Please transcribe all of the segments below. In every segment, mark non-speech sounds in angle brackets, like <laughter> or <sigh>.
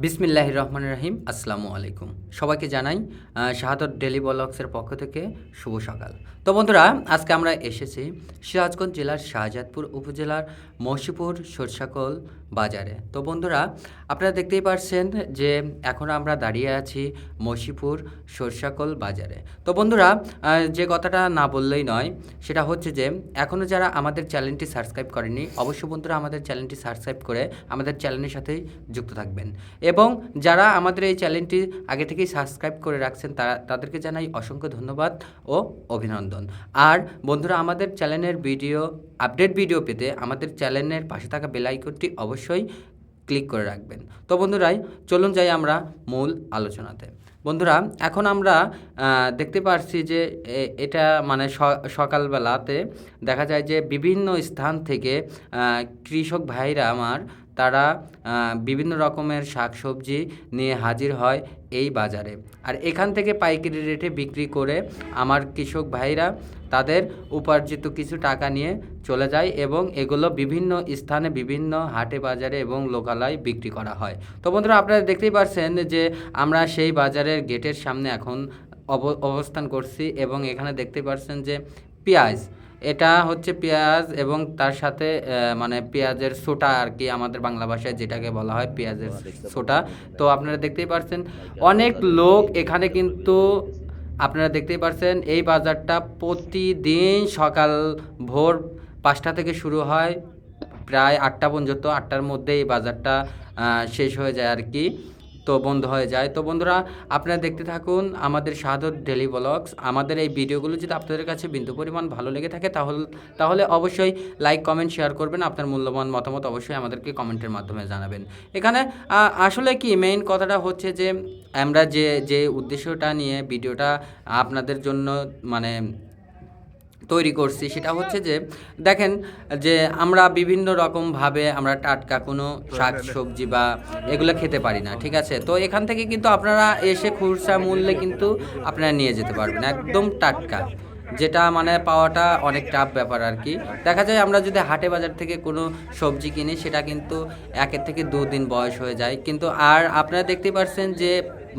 বিসমিল্লাহ রহমান রাহিম, আসসালামু আলাইকুম। সবাইকে জানাই শাহাদত ডেলি ব্লগসের পক্ষ থেকে শুভ সকাল। তো বন্ধুরা, আজকে আমরা এসেছি সিরাজগঞ্জ জেলার শাহজাদপুর উপজেলার মহসিপুর সরষাকল বাজারে। তো বন্ধুরা, আপনারা দেখতেই পারছেন যে এখন আমরা দাঁড়িয়ে আছি মহসিপুর সরষাকল বাজারে। তো বন্ধুরা যে কথাটা না বললেই নয়, সেটা হচ্ছে যে এখনও যারা আমাদের চ্যানেলটি সাবস্ক্রাইব করেনি অবশ্যই বন্ধুরা আমাদের চ্যানেলটি সাবস্ক্রাইব করে আমাদের চ্যানেলের সাথেই যুক্ত থাকবেন। এবং যারা আমাদের এই চ্যানেলটি আগে থেকেই সাবস্ক্রাইব করে রাখছেন, তারা, তাদেরকে জানাই অসংখ্য ধন্যবাদ ও অভিনন্দন। আর বন্ধুরা, আমাদের চ্যানেলের ভিডিও আপডেট ভিডিও পেতে আমাদের চ্যানেলের পাশে থাকা বেল আইকনটি অবশ্যই ক্লিক করে রাখবেন। তো বন্ধুরাই চলুন যাই আমরা মূল আলোচনাতে। বন্ধুরা, এখন আমরা দেখতে পারছি যে এটা মানে সকালবেলাতে দেখা যায় যে বিভিন্ন স্থান থেকে কৃষক ভাইরা আমার তারা বিভিন্ন রকমের শাকসবজি নিয়ে হাজির হয় এই বাজারে। আর এখান থেকে পাইকারি রেটে বিক্রি করে আমার কৃষক ভাইরা তাদের উপার্জিত কিছু টাকা নিয়ে চলে যায় এবং এগুলো বিভিন্ন স্থানে, বিভিন্ন হাটে, বাজারে এবং লোকালয় বিক্রি করা হয়। তো বন্ধুরা, আপনারা দেখতেই পারছেন যে আমরা সেই বাজারের গেটের সামনে এখন অব- অবস্থান করছি এবং এখানে দেখতে পাচ্ছেন যে পেঁয়াজ। এটা হচ্ছে পেঁয়াজ এবং তার সাথে মানে পেঁয়াজের সোটা আর কি আমাদের বাংলা ভাষায় যেটাকে বলা হয় পেঁয়াজের সোটা। তো আপনারা দেখতেই পারছেন অনেক লোক এখানে কিন্তু আপনারা দেখতেই পারছেন এই বাজারটা প্রতিদিন সকাল ভোর পাঁচটা থেকে শুরু হয় প্রায় আটটা পর্যন্ত আটটার মধ্যে এই বাজারটা শেষ হয়ে যায় আর কি। তো বন্ধ হয়ে যায়। তো বন্ধুরা, আপনারা দেখতে থাকুন আমাদের সাধক ডেলি ব্লগস। আমাদের এই ভিডিওগুলো যদি আপনাদের কাছে বিন্দু পরিমাণ ভালো লেগে থাকে, তাহলে তাহলে অবশ্যই লাইক, কমেন্ট, শেয়ার করবেন। আপনার মূল্যবান মতামত অবশ্যই আমাদেরকে কমেন্টের মাধ্যমে জানাবেন। এখানে আসলে কি মেইন কথাটা হচ্ছে যে, আমরা যে যে উদ্দেশ্যটা নিয়ে ভিডিওটা আপনাদের জন্য মানে তৈরি করছি সেটা হচ্ছে যে দেখেন যে আমরা বিভিন্ন রকমভাবে আমরা টাটকা কোনো শাক সবজি বা এগুলো খেতে পারি না ঠিক আছে? তো এখান থেকে কিন্তু আপনারা এসে খুচরা মূল্যে কিন্তু আপনারা নিয়ে যেতে পারবেন একদম টাটকা যেটা মানে পাওয়াটা অনেক টাফ ব্যাপার আর কি। দেখা যায় আমরা যদি হাটে বাজার থেকে কোনো সবজি কিনি সেটা কিন্তু একের থেকে দুদিন বয়স হয়ে যায় কিন্তু আর আপনারা দেখতে পাচ্ছেন যে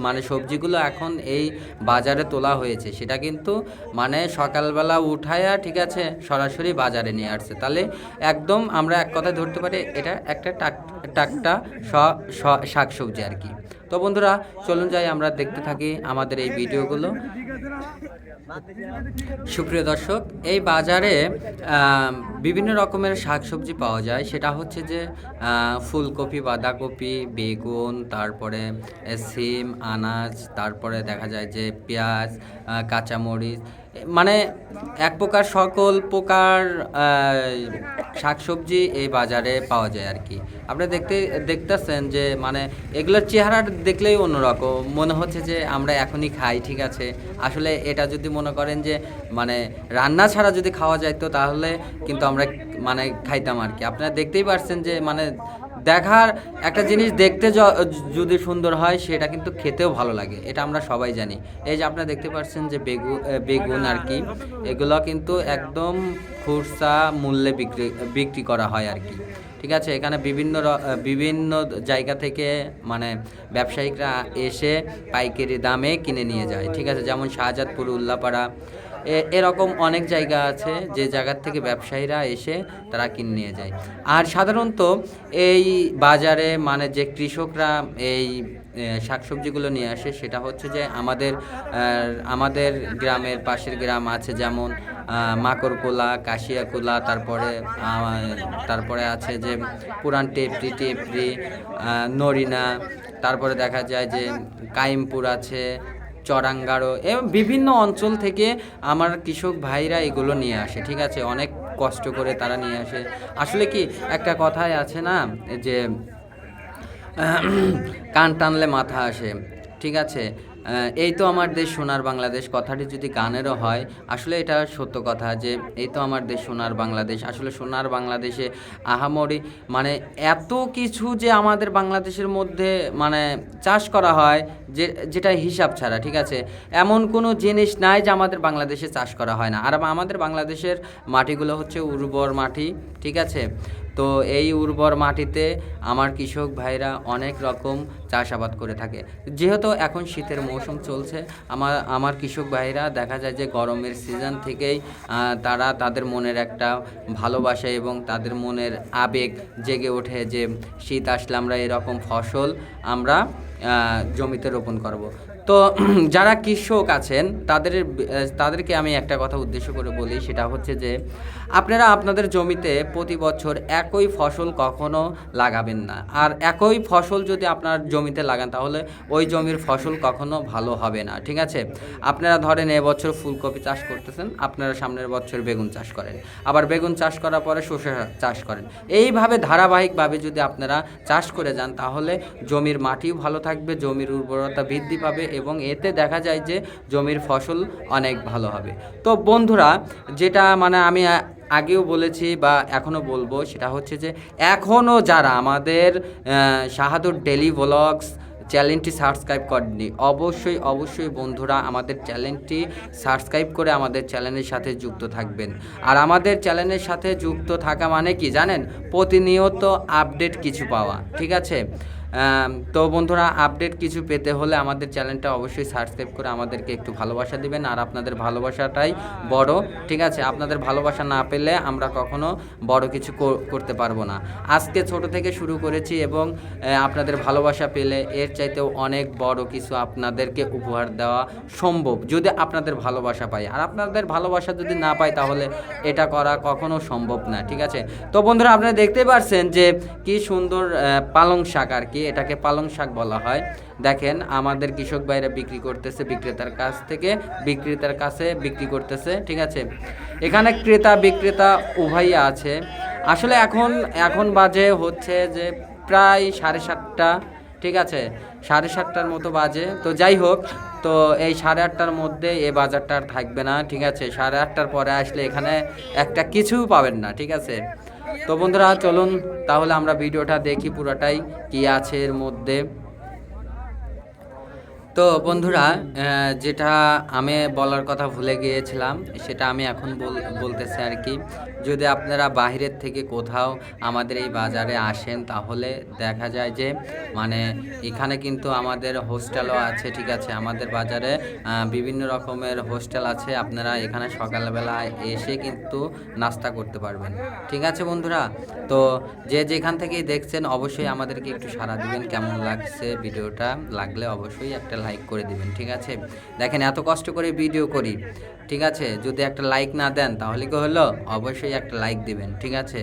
মানে সবজিগুলো এখন এই বাজারে তোলা হয়েছে। সেটা কিন্তু মানে সকালবেলা উঠায়া ঠিক আছে, সরাসরি বাজারে নিয়ে আসছে। তাহলে একদম আমরা এক কথায় ধরতে পারি, এটা একটা টাক, টাকটা শাক সবজি আর কি। তো বন্ধুরা, চলুন যাই, আমরা দেখতে থাকি আমাদের এই ভিডিওগুলো। সুপ্রিয় দর্শক, এই বাজারে বিভিন্ন রকমের শাকসবজি পাওয়া যায়। সেটা হচ্ছে যে ফুলকপি, বাঁধাকপি, বেগুন, তারপরে সিম, আনাজ, তারপরে দেখা যায় যে পেঁয়াজ কাঁচামরিচ মানে এক প্রকার সকল প্রকার শাকসবজি এই বাজারে পাওয়া যায় আর কি। আপনি দেখতে, দেখতেছেন যে মানে এগুলোর চেহারা দেখলেই অন্যরকম। মনে হচ্ছে যে আমরা এখনই খাই, ঠিক আছে? আসলে এটা যদি মনে করেন যে মানে রান্না ছাড়া যদি খাওয়া যাইতো তাহলে কিন্তু আমরা মানে খাইতাম আর কি। আপনারা দেখতেই পারছেন যে মানে দেখার একটা জিনিস দেখতে যদি সুন্দর হয়, সেটা কিন্তু খেতেও ভালো লাগে। এটা আমরা সবাই জানি। এই যে আপনারা দেখতে পাচ্ছেন যে বেগুন বেগুন আর কি, এগুলো কিন্তু একদম খুচরা মূল্যে বিক্রি বিক্রি করা হয় আর কি। ঠিক আছে? এখানে বিভিন্ন বিভিন্ন জায়গা থেকে মানে ব্যবসায়িকরা এসে পাইকারি দামে কিনে নিয়ে যায়। ঠিক আছে? যেমন শাহজাদপুর, উল্লাপাড়া এরকম অনেক জায়গা আছে যে জায়গার থেকে ব্যবসায়ীরা এসে তারা কিনে নিয়ে যায়। আর সাধারণত এই বাজারে মানে যে কৃষকরা এই শাকসবজিগুলো নিয়ে আসে সেটা হচ্ছে যে আমাদের আমাদের গ্রামের পাশের গ্রাম আছে যেমন মাকড়কোলা, কাশিয়াকোলা, তারপরে তারপরে আছে যে পুরান টেপরি টেপরি নরিনা, তারপরে দেখা যায় যে কাইমপুর আছে চরাঙ্গারো এবং বিভিন্ন অঞ্চল থেকে আমার কৃষক ভাইরা এগুলো নিয়ে আসে, ঠিক আছে? অনেক কষ্ট করে তারা নিয়ে আসে। আসলে কি, একটা কথাই আছে না, যে কান টানলে মাথা আসে, ঠিক আছে? এই তো আমার দেশ সোনার বাংলাদেশ। কথাটি যদি গানেরও হয়, আসলে এটা সত্য কথা যে এই তো আমার দেশ সোনার বাংলাদেশ। আসলে সোনার বাংলাদেশে আহামরি মানে এত কিছু যে আমাদের বাংলাদেশের মধ্যে মানে চাষ করা হয়, যে, যেটা হিসাব ছাড়া, ঠিক আছে? এমন কোনো জিনিস নাই যে আমাদের বাংলাদেশে চাষ করা হয় না। আর আমাদের বাংলাদেশের মাটিগুলো হচ্ছে উর্বর মাটি, ঠিক আছে? তো এই উর্বর মাটিতে আমার কৃষক ভাইরা অনেক রকম চাষাবাদ করে থাকে। যেহেতু এখন শীতের মৌসুম চলছে, আমার আমার কৃষক ভাইরা দেখা যায় যে গরমের সিজন থেকেই তারা তাদের মনের একটা ভালোবাসা এবং তাদের মনের আবেগ জেগে ওঠে যে শীত আসলে আমরা এরকম ফসল আমরা জমিতে রোপণ করব। তো <clears throat> যারা কৃষক আছেন, তাদের, তাদেরকে আমি একটা কথা উদ্দেশ্য করে বলি, সেটা হচ্ছে যে, আপনারা আপনাদের জমিতে প্রতি বছর একই ফসল কখনো লাগাবেন না। আর একই ফসল যদি আপনার জমিতে লাগান, তাহলে ওই জমির ফসল কখনো ভালো হবে না, ঠিক আছে? আপনারা ধরেন এবছর ফুলকপি চাষ করতেছেন, আপনারা সামনের বছর বেগুন চাষ করেন। আবার বেগুন চাষ করার পরে শসা চাষ করেন। এইভাবে ধারাবাহিকভাবে যদি আপনারা চাষ করে যান, তাহলে জমির মাটিও ভালো থাকবে, জমির উর্বরতা বৃদ্ধি পাবে এবং এতে দেখা যায় যে জমির ফসল অনেক ভালো হবে। তো বন্ধুরা, যেটা মানে আমি আগেও বলেছি বা এখনও বলব, সেটা হচ্ছে যে এখনও যারা আমাদের শাহাদুর ডেলি ব্লগস চ্যানেলটি সাবস্ক্রাইব করেননি, অবশ্যই অবশ্যই বন্ধুরা আমাদের চ্যানেলটি সাবস্ক্রাইব করে আমাদের চ্যানেলের সাথে যুক্ত থাকবেন। আর আমাদের চ্যানেলের সাথে যুক্ত থাকা মানে কি জানেন? প্রতিনিয়ত আপডেট কিছু পাওয়া, ঠিক আছে? তো বন্ধুরা আপডেট কিছু পেতে হলে আমাদের চ্যানেলটা অবশ্যই সাবস্ক্রাইব করে আমাদেরকে একটু ভালোবাসা দিবেন, আর আপনাদের ভালোবাসাটাই বড়, ঠিক আছে? আপনাদের ভালোবাসা না পেলে আমরা কখনো বড় কিছু কর- করতে পারব না। আজকে ছোট থেকে শুরু করেছি এবং আপনাদের ভালোবাসা পেলে এর চাইতেও অনেক বড় কিছু আপনাদেরকে উপহার দেওয়া সম্ভব, যদি আপনাদের ভালোবাসা পাই। আর আপনাদের ভালোবাসা যদি না পাই, তাহলে এটা করা কখনো সম্ভব না, ঠিক আছে? তো বন্ধুরা, আপনারা দেখতেই পারছেন যে কি সুন্দর পালং শাক আর কি। এটাকে পালং শাক বলা হয়। দেখেন, আমাদের কৃষক ভাইরা বিক্রি করতেছে বিক্রেতার কাছ থেকে, বিক্রেতার কাছে বিক্রি করতেছে, ঠিক আছে? এখানে ক্রেতা, বিক্রেতা উভয়ই আছে। আসলে এখন এখন বাজে হচ্ছে যে প্রায় সাড়ে সাতটা, ঠিক আছে? সাড়ে সাতটার মতো বাজে। তো যাই হোক, তো এই সাড়ে আটটার মধ্যে এ বাজারটা আর থাকবে না, ঠিক আছে? সাড়ে আটটার পরে আসলে এখানে একটা কিছু পাবেন না, ঠিক আছে? তো বন্ধুরা চলুন তাহলে আমরা ভিডিওটা দেখি পুরোটাই কি আছে এর মধ্যে। তো বন্ধুরা যেটা আমি বলার কথা ভুলে গিয়েছিলাম, সেটা আমি এখন বল- বলতেছি আর কি। যদি আপনারা বাহিরের থেকে কোথাও আমাদের এই বাজারে আসেন, তাহলে দেখা যায় যে মানে এখানে কিন্তু আমাদের হোস্টেলও আছে, ঠিক আছে? আমাদের বাজারে বিভিন্ন রকমের হোস্টেল আছে, আপনারা এখানে সকালবেলা এসে কিন্তু নাস্তা করতে পারবেন। ঠিক আছে বন্ধুরা? তো যে যেখান থেকেই দেখছেন, অবশ্যই আমাদেরকে একটু সাড়া দিবেন, কেমন লাগছে ভিডিওটা? লাগলে অবশ্যই একটা লাইক করে দিবেন, ঠিক আছে? দেখেন, এত কষ্ট করে ভিডিও করি, ঠিক আছে? যদি একটা লাইক না দেন, তাহলে কি হলো? অবশ্যই একটা লাইক দিবেন, ঠিক আছে?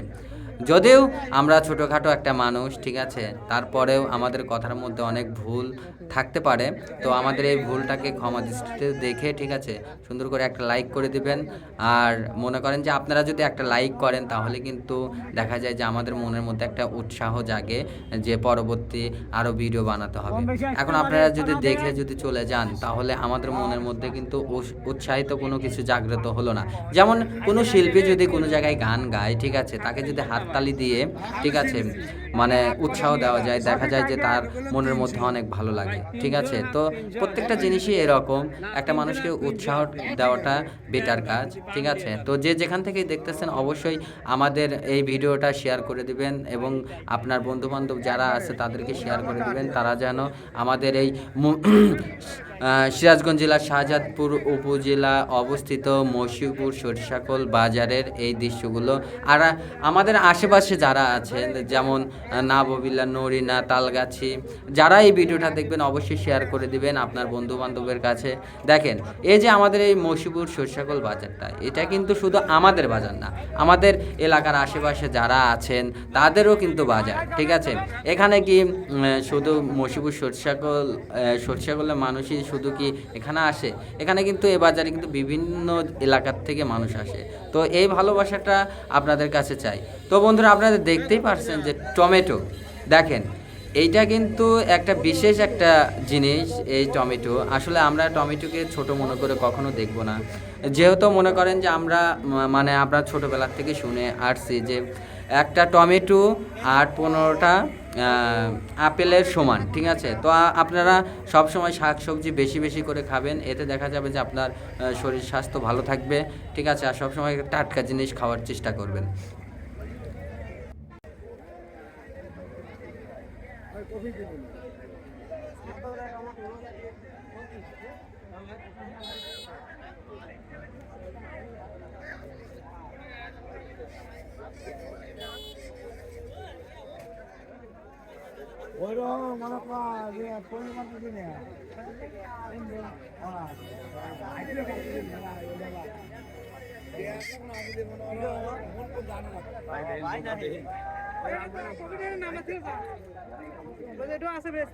যদিও আমরা ছোটোখাটো একটা মানুষ ঠিক আছে? তারপরেও আমাদের কথার মধ্যে অনেক ভুল থাকতে পারে। তো আমাদের এই ভুলটাকে ক্ষমা দৃষ্টিতে দেখে ঠিক আছে? সুন্দর করে একটা লাইক করে দিবেন। আর মনে করেন যে আপনারা যদি একটা লাইক করেন তাহলে কিন্তু দেখা যায় যে আমাদের মনের মধ্যে একটা উৎসাহ জাগে যে পরবর্তী আরও ভিডিও বানাতে হবে। এখন আপনারা যদি দেখে যদি চলে যান তাহলে আমাদের মনের মধ্যে কিন্তু উৎসাহিত কোনো কিছু জাগ্রত হলো না। যেমন কোনো শিল্পী যদি কোনো জায়গায় গান গায় ঠিক আছে? তাকে যদি হাততালি দিয়ে, ঠিক আছে মানে উৎসাহ দেওয়া যায়, দেখা যায় যে তার মনের মধ্যে অনেক ভালো লাগে, ঠিক আছে? তো প্রত্যেকটা জিনিসই এরকম, একটা মানুষকে উৎসাহ দেওয়াটা বেটার কাজ, ঠিক আছে? তো যে যেখান থেকেই দেখতেছেন, অবশ্যই আমাদের এই ভিডিওটা শেয়ার করে দিবেন এবং আপনার বন্ধু বান্ধব যারা আছে, তাদেরকে শেয়ার করে দিবেন, তারা যেন আমাদের এই সিরাজগঞ্জ জেলার শাহজাদপুর উপজেলা অবস্থিত মশিউপুর সরিষাকল বাজারের এই দৃশ্যগুলো। আর আমাদের আশেপাশে যারা আছেন, যেমন নাববিল্লা নরিনা, তালগাছি, যারা এই ভিডিওটা দেখবেন অবশ্যই শেয়ার করে দিবেন আপনার বন্ধু বান্ধবের কাছে। দেখেন, এই যে আমাদের এই মশিপুর সরিষাকল বাজারটা, এটা কিন্তু শুধু আমাদের বাজার না, আমাদের এলাকার আশেপাশে যারা আছেন, তাদেরও কিন্তু বাজার, ঠিক আছে? এখানে কি শুধু মশিপুর সরিষাকল সরিষাকলের মানুষই শুধু কি এখানে আসে? এখানে কিন্তু এ বাজারে কিন্তু বিভিন্ন এলাকার থেকে মানুষ আসে। তো এই ভালোবাসাটা আপনাদের কাছে চাই। তো বন্ধুরা, আপনারা দেখতেই পারছেন যে টমেটো, দেখেন, এইটা কিন্তু একটা বিশেষ একটা জিনিস এই টমেটো। আসলে আমরা টমেটোকে ছোট মনে করে কখনো দেখব না। যেহেতু মনে করেন যে আমরা মানে আমরা ছোটোবেলার থেকে শুনে আসছি যে একটা টমেটো আর পনেরোটা আপেলের সমান, ঠিক আছে? তো আপনারা সব সময় শাকসবজি বেশি বেশি করে খাবেন, এতে দেখা যাবে যে আপনার শরীর স্বাস্থ্য ভালো থাকবে, ঠিক আছে? আর সবসময় টাটকা জিনিস খাওয়ার চেষ্টা করবেন। কফি ওইরকম মনে কর পরিমাণ দিনে আছে বেশ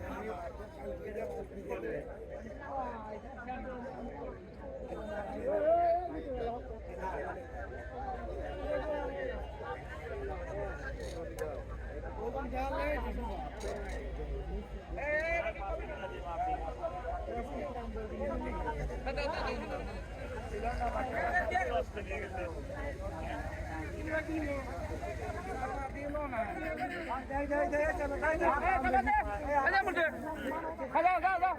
خلاص خلاص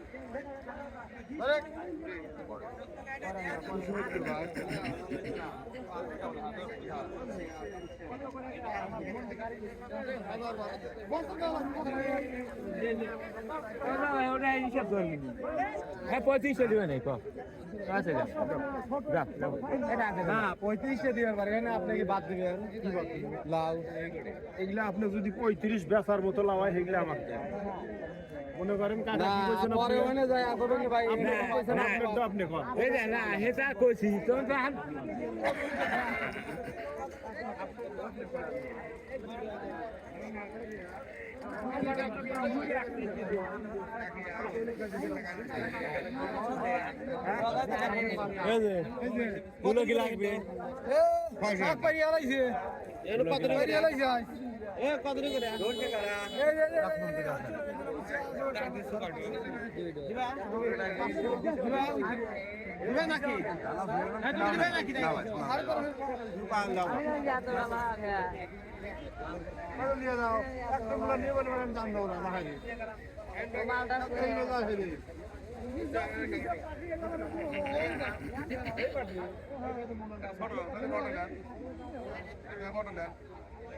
ওটা হিসাব করবি হ্যাঁ পঁয়ত্রিশটা দিবে নাই কম আপনি বাদ দিবেন লাউ এগুলা আপনি যদি পঁয়ত্রিশ বেচার মতো লাউ হয় সেগুলো আমাকে। মনে করেন কাকা কি কইছেন পরে ওখানে যাই করবেন ভাই? আপনি কইছেন আপনারটা আপনি কন। এই যে না হেটা কইছি তো গুলো কি লাগবে? শাক পারি আলাইছে এর কত করে আলাইছে এ কত করে? ধরতে কারা দিবা দিবা নাকি হ্যাঁ তুমি দিবা নাকি আর করো পান দাও আরও নিয়ে দাও গুলো নিয়ে বলে বলেন দাম দাও না মাহারি মালটা সেই লোক আছে রে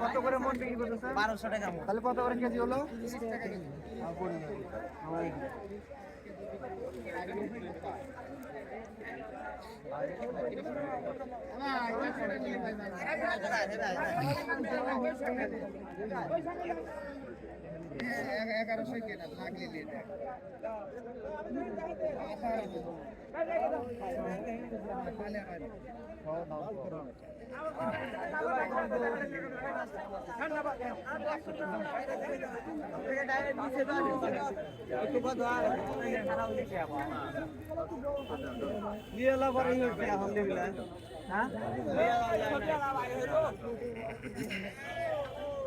কত করে মন বিক্রি করতেছে? বারোশো টাকা তাহলে কত করে কেজি হলো না এগারোশো কেনা লাগলে নিয়ে এলা পরে আলহামদুলিল্লাহ হ্যাঁ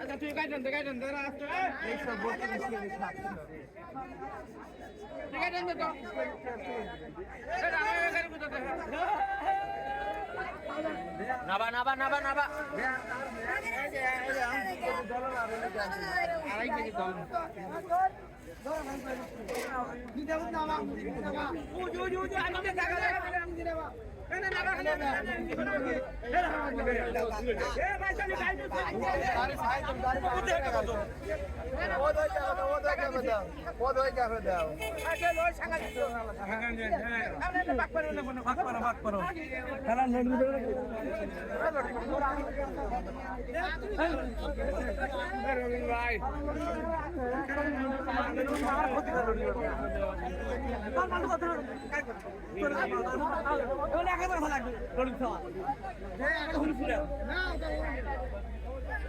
আচ্ছা তুই গাইডেন দে গাইডেন দে রাস্তা এই সব বলতে মিশিয়ে দিছ ঠিক আছে দে তো নাবা নাবা নাবা নাবা। আড়াই কেজি একেবারে ভালো লাগবে না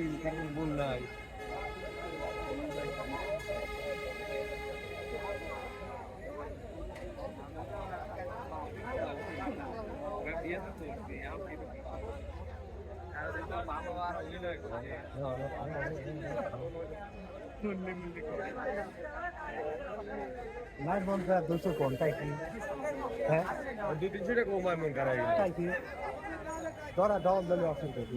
কম ভাই নাই মন খারাপ দুশো কোনটাই কি? হ্যাঁ? দুই তিনশো টাকা কমায় মন খারাপ তাই কি? ধরা ডবল দিলে অপশন করবি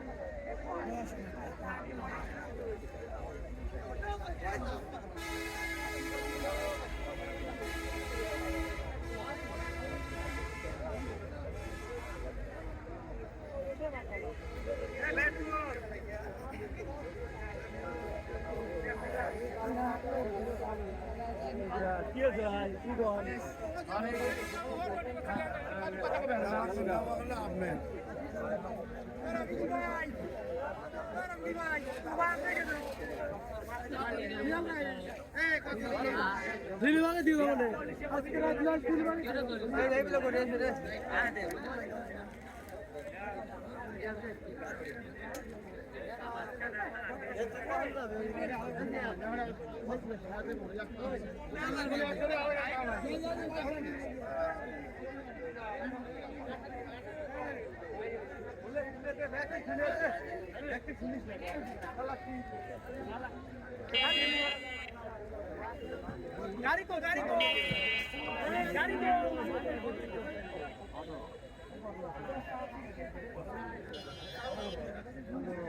দিলবাগে দিব মানে আজকে রাত লাস্ট দিলবাগে এই এই বলে করে রে আ দে লাগলা কোন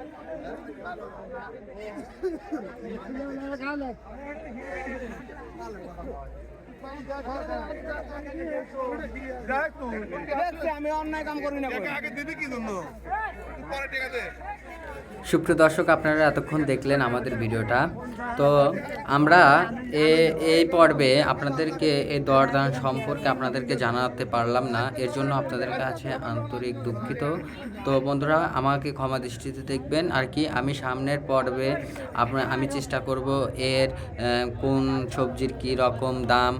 Thank you. আমি সুপ্রিয় দর্শক, আপনারা এতক্ষণ দেখলেন আমাদের ভিডিওটা। তো আমরা এই পর্বে আপনাদেরকে এই দরদান সম্পর্কে আপনাদেরকে জানাতে পারলাম না। এর জন্য আপনাদের কাছে আন্তরিক দুঃখিত। তো বন্ধুরা, আমাকে ক্ষমা দৃষ্টিতে দেখবেন। আর কি, আমি সামনের পর্বে আপনার আমি চেষ্টা করব এর কোন সবজির কী রকম দাম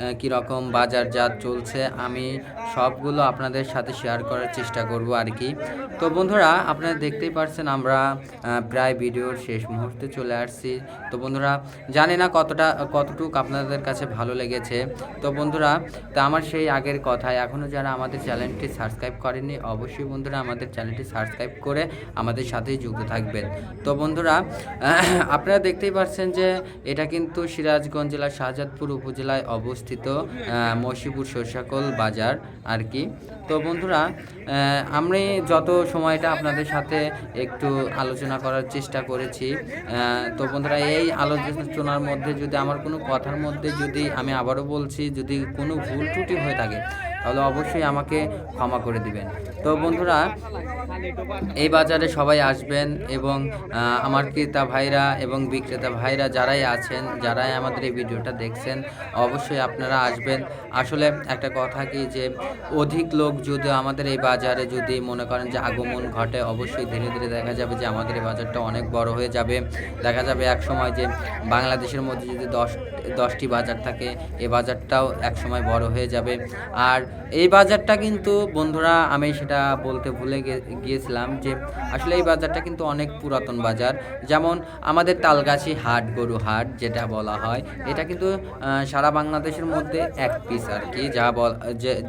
আহ, কী রকম বাজারজাত চলছে আমি সবগুলো আপনাদের সাথে শেয়ার করার চেষ্টা করব আর কি। তো বন্ধুরা আপনারা দেখতেই পারছেন আমরা প্রায় ভিডিওর শেষ মুহূর্তে চলে আসছি। তো বন্ধুরা জানি না কতটা কতটুক আপনাদের কাছে ভালো লেগেছে। তো বন্ধুরা তো আমার সেই আগের কথায় এখনও যারা আমাদের চ্যানেলটি সাবস্ক্রাইব করেনি অবশ্যই বন্ধুরা আমাদের চ্যানেলটি সাবস্ক্রাইব করে আমাদের সাথেই যুক্ত থাকবেন। তো বন্ধুরা আপনারা দেখতেই পারছেন যে এটা কিন্তু সিরাজগঞ্জ জেলার শাহজাদপুর উপজেলায় অবস্থিত। আহ, মসিপুর সরষাকল বাজার আর কি। তো বন্ধুরা আমি যত সময়টা আপনাদের সাথে একটু আলোচনা করার চেষ্টা করেছি তো বন্ধুরা এই আলোচনার মধ্যে যদি আমার কোনো কথার মধ্যে যদি আমি আবারও বলছি যদি কোনো ভুল ত্রুটি হয়ে থাকে তাহলে অবশ্যই আমাকে ক্ষমা করে দিবেন। তো বন্ধুরা, এই বাজারে সবাই আসবেন এবং আমার ক্রেতা ভাইরা এবং বিক্রেতা ভাইরা যারাই আছেন, যারাই আমাদের এই ভিডিওটা দেখছেন, অবশ্যই আপনারা আসবেন। আসলে একটা কথা কি যে, অধিক লোক যদি আমাদের এই বাজারে যদি মনে করেন যে আগমন ঘটে, অবশ্যই ধীরে ধীরে দেখা যাবে যে আমাদের এই বাজারটা অনেক বড় হয়ে যাবে। দেখা যাবে এক সময় যে বাংলাদেশের মধ্যে যদি দশ দশটি বাজার থাকে এই বাজারটাও এক সময় বড় হয়ে যাবে। আর এই বাজারটা কিন্তু বন্ধুরা, আমি সেটা বলতে ভুলে গিয়েছিলাম যে আসলে এই বাজারটা কিন্তু অনেক পুরাতন বাজার। যেমন আমাদের তালগাছি হাট, গরু হাট যেটা বলা হয়, এটা কিন্তু সারা বাংলাদেশের মধ্যে এক পিস আর কি, যা বল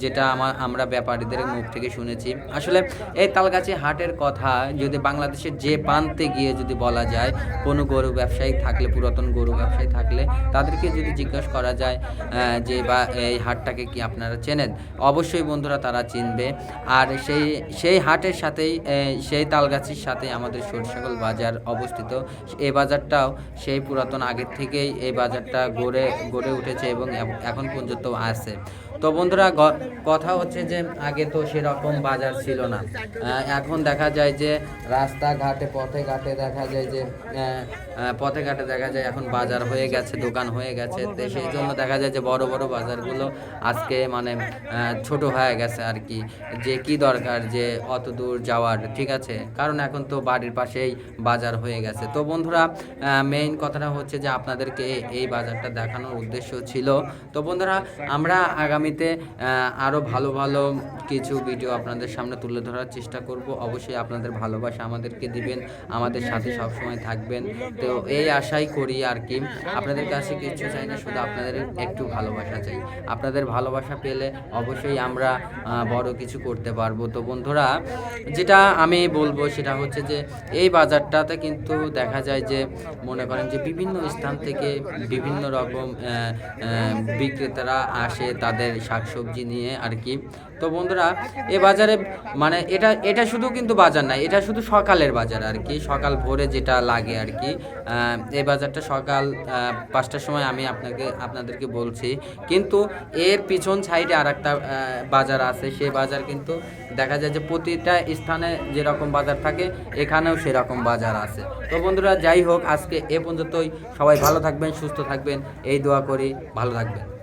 যেটা আমার আমরা ব্যাপারীদের মুখ থেকে শুনেছি। আসলে এই তালগাছি হাটের কথা যদি বাংলাদেশের যে প্রান্তে গিয়ে যদি বলা যায়, কোনো গরু ব্যবসায়ী থাকলে, পুরাতন গরু ব্যবসায়ী থাকলে তাদেরকে যদি জিজ্ঞাসা করা যায় যে বা এই হাটটাকে কি আপনারা চেনেন? অবশ্যই বন্ধুরা তারা চিনবে। আর সেই সেই হাটের সাথেই সেই তালগাছির সাথে আমাদের সরষাগল বাজার অবস্থিত। এই বাজারটাও সেই পুরাতন আগের থেকেই এই বাজারটা গড়ে গড়ে উঠেছে এবং, এখন পর্যন্ত আছে। তো বন্ধুরা কথা হচ্ছে যে আগে তো সেরকম বাজার ছিল না। এখন দেখা যায় যে রাস্তাঘাটে পথে ঘাটে দেখা যায় যে পথে ঘাটে দেখা যায় এখন বাজার হয়ে গেছে, দোকান হয়ে গেছে। তো সেই জন্য দেখা যায় যে বড় বড় বাজারগুলো আজকে মানে ছোট হয়ে গেছে আর কি। যে কি দরকার, যে অত দূর যাওয়ার, ঠিক আছে? কারণ এখন তো বাড়ির পাশেই বাজার হয়ে গেছে। তো বন্ধুরা মেইন কথাটা হচ্ছে যে আপনাদেরকে এই বাজারটা দেখানোর উদ্দেশ্য ছিল। তো বন্ধুরা, আমরা আগামীতে আরও ভালো ভালো কিছু ভিডিও আপনাদের সামনে তুলে ধরার চেষ্টা করব। অবশ্যই আপনাদের ভালোবাসা আমাদেরকে দিবেন, আমাদের সাথে সবসময় থাকবেন। তো এই আশাই করি আর কি। আপনাদের কাছে কিছু চাই না, শুধু আপনাদের একটু ভালোবাসা চাই। আপনাদের ভালোবাসা পেলে অবশ্যই আমরা বড় কিছু করতে পারব। তো বন্ধুরা, যেটা আমি বলব সেটা হচ্ছে যে, এই বাজারটাতে কিন্তু দেখা যায় যে, মনে করেন যে বিভিন্ন স্থান থেকে বিভিন্ন রকম বিক্রেতারা আসে তাদের শাকসবজি নিয়ে আর কি। তো বন্ধুরা, এ বাজারে মানে এটা এটা শুধু কিন্তু বাজার না, এটা শুধু সকালের বাজার আর কি। সকাল ভোরে যেটা লাগে আর কি। এই বাজারটা সকাল পাঁচটার সময় আমি আপনাকে, আপনাদেরকে বলছি। কিন্তু এর পিছন সাইডে আর একটা বাজার আছে। সেই বাজার কিন্তু দেখা যায় যে প্রতিটা স্থানে যেরকম বাজার থাকে, এখানেও সেরকম বাজার আছে। তো বন্ধুরা, যাই হোক, আজকে এ পর্যন্তই। সবাই ভালো থাকবেন, সুস্থ থাকবেন। এই দোয়া করি, ভালো থাকবেন।